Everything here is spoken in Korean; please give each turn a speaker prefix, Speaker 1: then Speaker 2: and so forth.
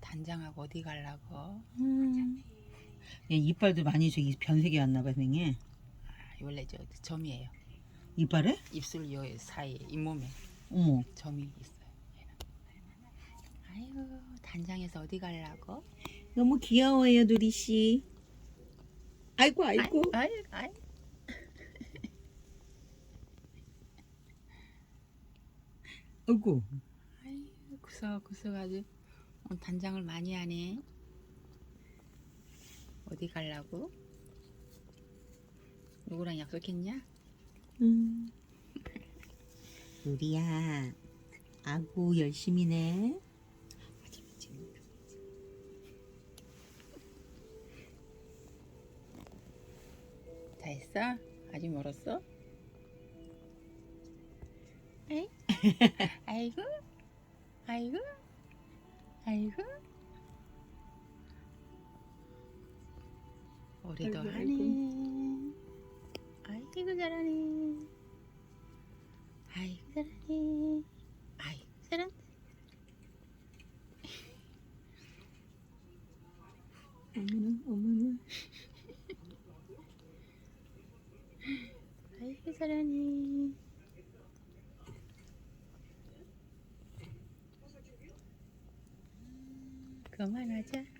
Speaker 1: 단장하고 어디 가려고?
Speaker 2: 음. 얘 이빨도 많이 저기 변색이 왔나 봐, 선생님.
Speaker 1: 아, 원래 저 점이에요.
Speaker 2: 이빨에?
Speaker 1: 입술 요 사이에 잇몸에
Speaker 2: 어머.
Speaker 1: 점이 있어요. 얘는. 아이고 단장에서 어디 가려고?
Speaker 2: 너무 귀여워요, 누리 씨. 아이고, 아이고.
Speaker 1: 아이 아이.
Speaker 2: 아이고.
Speaker 1: 아이 구석구석 아주 단장을 많이 하네. 어디 가려고? 누구랑 약속했냐?
Speaker 2: 음. 누리야. 아구 열심히네.
Speaker 1: 다 했어? 아직 멀었어? 에이? 아이고, 아이고, 아이고. 우리도
Speaker 2: 아이고,
Speaker 1: 하네. 아이고 잘하네. 아이고 잘하네. 아이고 잘한다.
Speaker 2: 어머나, 어머나.
Speaker 1: 아이고 잘하네. Có 点见